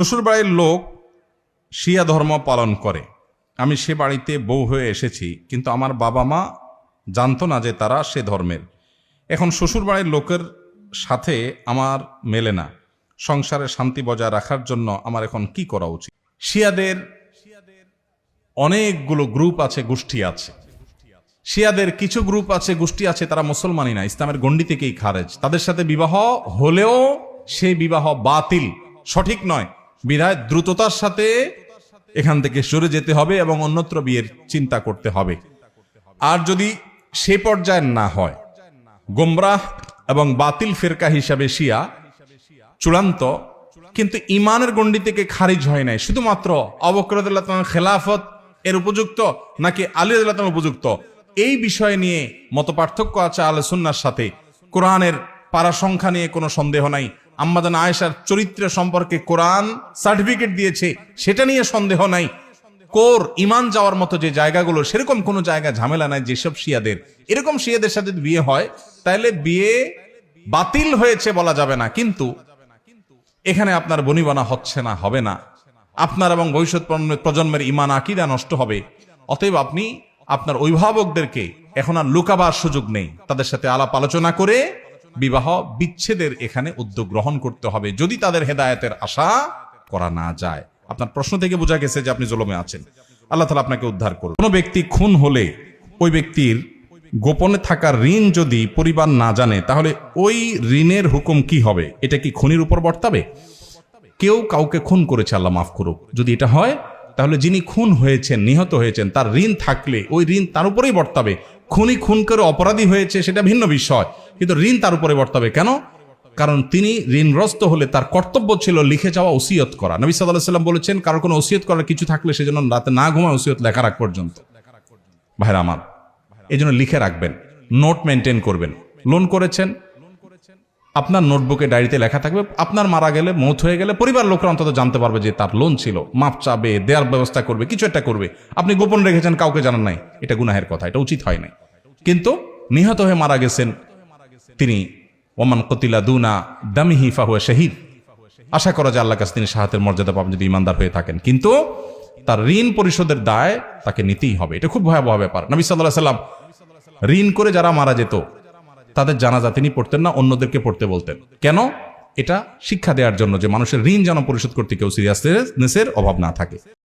শ্বশুরবাড়ির লোক শিয়া ধর্ম পালন করে। আমি সে বাড়িতে বউ হয়ে এসেছি, কিন্তু আমার বাবা মা জানতো না যে তারা সে ধর্মের। এখন শ্বশুরবাড়ির লোকের সাথে আমার মেলে না। সংসারে শান্তি বজায় রাখার জন্য আমার এখন কি করা উচিত? শিয়াদের অনেকগুলো গ্রুপ আছে, গোষ্ঠী আছে। শিয়াদের কিছু গ্রুপ আছে, গোষ্ঠী আছে, তারা মুসলমানই না, ইসলামের গণ্ডি থেকেই খারেজ। তাদের সাথে বিবাহ হলেও সেই বিবাহ বাতিল, সঠিক নয়। বিধায় দ্রুততার সাথে এখান থেকে সরে যেতে হবে এবং অন্যত্র বিয়ের চিন্তা করতে হবে। আর যদি সে পর্যায়ে না হয়, গোমরাহ এবং বাতিল ফেরকা হিসাবে শিয়া চূড়ান্ত, কিন্তু ইমানের গণ্ডি থেকে খারিজ হয় নাই। শুধুমাত্র অবকরতুল্লাহ খেলাফত এর উপযুক্ত নাকি আলী আল্লাহ উপযুক্ত? এই বিষয় নিয়ে মত পার্থক্য আছে আলে সুন্নার সাথে। কোরআনের পারা সংখ্যা নিয়ে কোনো সন্দেহ নাই। আম্মাদান আয়েশার চরিত্র সম্পর্কে কোরআন সার্টিফিকেট দিয়েছে, সেটা নিয়ে সন্দেহ নাই। কোর ইমান যাওয়ার মতো যে জায়গাগুলো, সেরকম কোনো জায়গা ঝামেলা নাই যেসব শিয়াদের। এরকম শিয়াদের সাথে বিয়ে হয় তাহলে বিয়ে বাতিল হয়েছে বলা যাবে না, কিন্তু এখানে আপনার বনিবনা হচ্ছে না, হবে না। আপনার এবং ভবিষ্যৎ প্রজন্মের- প্রজন্মের ইমান আকিদা নষ্ট হবে। অতএব আপনি আপনার অভিভাবকদেরকে এখন আর লুকাবার সুযোগ নেই। তাদের সাথে আলাপ আলোচনা করে বিবাহ বিচ্ছেদের এখানে উদ্যোগ গ্রহণ করতে হবে যদি তাদের হেদায়তের আশা করা না যায়। আপনার প্রশ্ন থেকে বোঝা গেছে যে আপনি জলমে আছেন। আল্লাহ তালা আপনাকে উদ্ধার করুন। কোনো ব্যক্তি খুন হলে ওই ব্যক্তির গোপনে থাকা ঋণ যদি পরিবার না জানে, তাহলে ওই ঋণের হুকুম কি হবে? এটা কি খুনির উপর বর্তাবে? কেউ কাউকে খুন করেছে, আল্লাহ মাফ করুক। যদি এটা হয়, তাহলে যিনি খুন হয়েছেন, নিহত হয়েছেন, তার ঋণ থাকলে ওই ঋণ তার উপরেই বর্তাবে। খুনি খুন করে অপরাধী হয়েছে সেটা ভিন্ন বিষয়। কিন্তু ঋণ তার উপরে বর্তাবে। কেন? কারণ তিনি ঋণগ্রস্ত হলে তার কর্তব্য ছিল লিখে যাওয়া ওসিয়ত করা। নবী সাল্লাহ সাল্লাম বলেছেন, কারও কোনো ওসিয়ত করার কিছু থাকলে সেজন্য রাতে না ঘুমায় ওসিয়ত লেখা রাখ পর্যন্ত। ভাইরা আমার এই জন্য লিখে রাখবেন, নোট মেনটেন করবেন। লোন করেছেন, আপনার নোটবুকে ডায়েরিতে লেখা থাকবে, আপনার মারা গেলে, মৌত হয়ে গেলে পরিবার লোকরা অন্তত জানতে পারবে যে তার লোন ছিল। মাপ চাবে, দেওয়ার ব্যবস্থা করবে, কিছু একটা করবে। আপনি গোপন রেখেছেন, কাউকে জানান নাই, এটা গুনাহের কথা, এটা উচিত হয় নাই। কিন্তু নিহত হয়ে মারা গেছেন তিনি। ওমান কতিলা দুনা দামিহি ফাহুয়া শহীদ। আশা করা যায় আল্লাহ কাছে তিনি সাহায্যের মর্যাদা পাবেন যদি ইমানদার হয়ে থাকেন। কিন্তু তার ঋণ পরিশোধের দায় তাকে নিতেই হবে। এটা খুব ভয়াবহ ব্যাপার। নবী সাল্লাহ সাল্লাম ঋণ করে যারা মারা যেত, তাদের জানাজা তিনি পড়তেন না, অন্যদেরকে পড়তে বলতেন। কেন? এটা শিক্ষা দেওয়ার জন্য যে মানুষের ঋণ যেন পরিশোধ করতে কেউ সিরিয়াসনেসের অভাব না থাকে।